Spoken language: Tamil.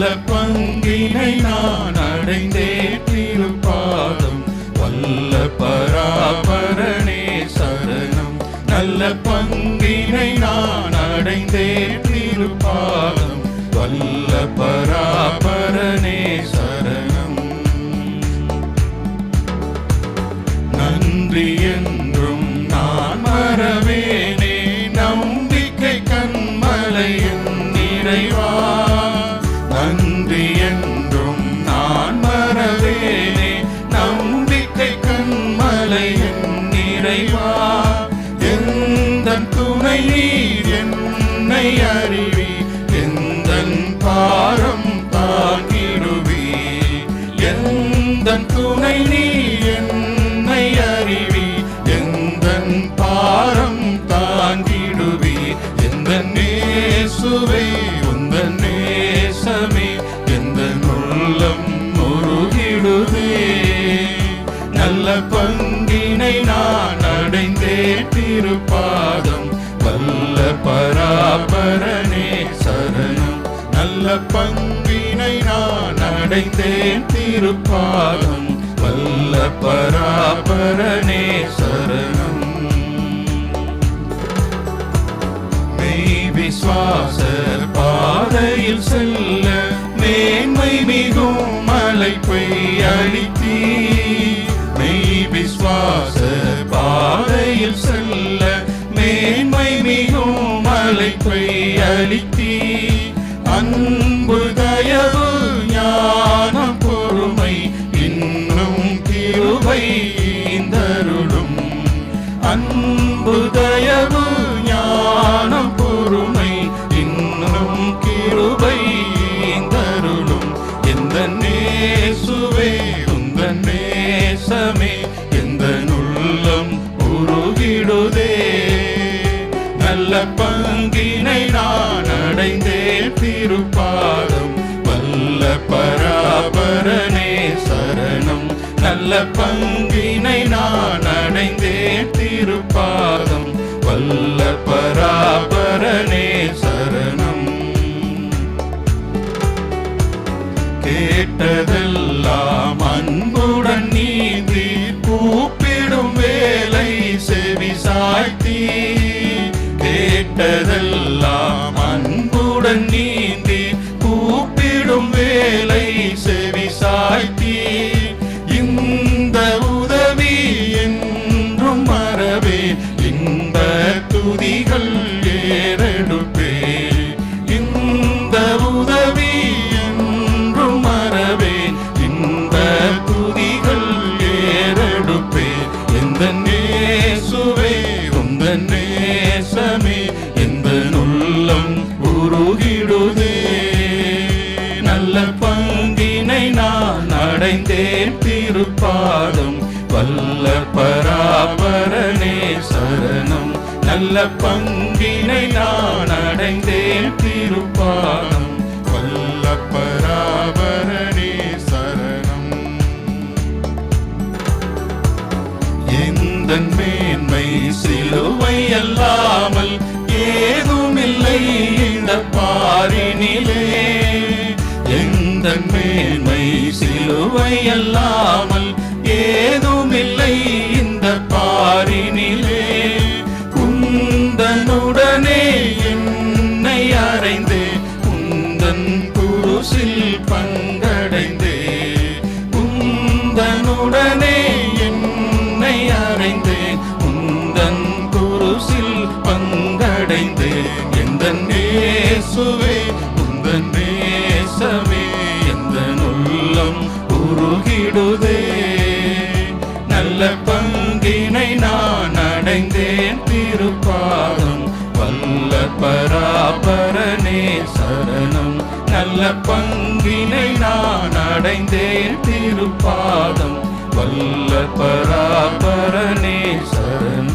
நல்ல பங்கினை நான் அடைந்தே திருப்பாதம். வல்ல பராபரனே சரணம். நல்ல பங்கினை நான் அடைந்தே திருப்பாதம். வல்ல பராபரனே சரணம். நன்றி என்றும் நான் மறவேனே. நம்பிக்கை கண்மலையின் நிறைவா நன்றி என்றும் நான் மறவேனே. நம்பிக்கை கண்மலை நிறைவா எந்த துணை நீர் என்னை அறிவி? எந்த பாரம் தாங்கிடுவி? எந்த துணை நீர் என்னை அறிவி? எந்த பாரம் தாங்கிடுவி? எந்த நேசுவே திருப்பாதம் வல்ல பராபரனே சரணம். நல்ல பங்கினை நான் அடைந்தேன் திருப்பாதம். வல்ல பராபரனே சரணம். மெய் விஸ்வாச பாதையில் செல்ல மேன்மை மிகும் மலை அளித்தீ மெய் விஸ்வாச பாதையில் செல்ல அளித்தி அன்பு தயவு ஞானம் பொறுமை இன்னும் கிருபை தருளும் அன்பு தயவு ஞானம் பொறுமை இன்னும் கிருபை தருளும் எந்த நேசுவே உந்த நேசமே எந்த உள்ளம் உருகிடுதே நல்ல அடைந்தே அடைந்தேன் திருப்பாதம். வல்ல பராபரனே சரணம். நல்ல பங்கினை நான் அடைந்தே திருப்பாதம். வல்ல பராபரனே சரணம். கேட்டதெல்லாம் அன்புடன் அடைந்தேன் திருப்பாதம் வல்ல பராபரனே சரணம். நல்ல பங்கினை நான் அடைந்தேன் திருப்பாதம் வல்ல பராபரனே சரணம். எந்த மேன்மை சிலுவை அல்லாமல் ஏதுமில்லை இந்த பாரினிலே. மேன்மை சிலுவை அல்லாமல் ஏதுமில்லை இந்த பாரினிலே. குந்தனுடனே என்னை அறைந்து குந்தன் குருசில் பங்கடைந்து குந்தனுடனே என்னை அறைந்து குந்தன் குருசில் பங்கடைந்து எந்த நேசுவே பல பங்கினை நான் அடைந்தேன். திருப்பாதம் வல்ல பராபரனே சரணம். நல்ல பங்கினை நான் அடைந்தேன். திருப்பாதம் வல்ல பராபரனே சரணம்.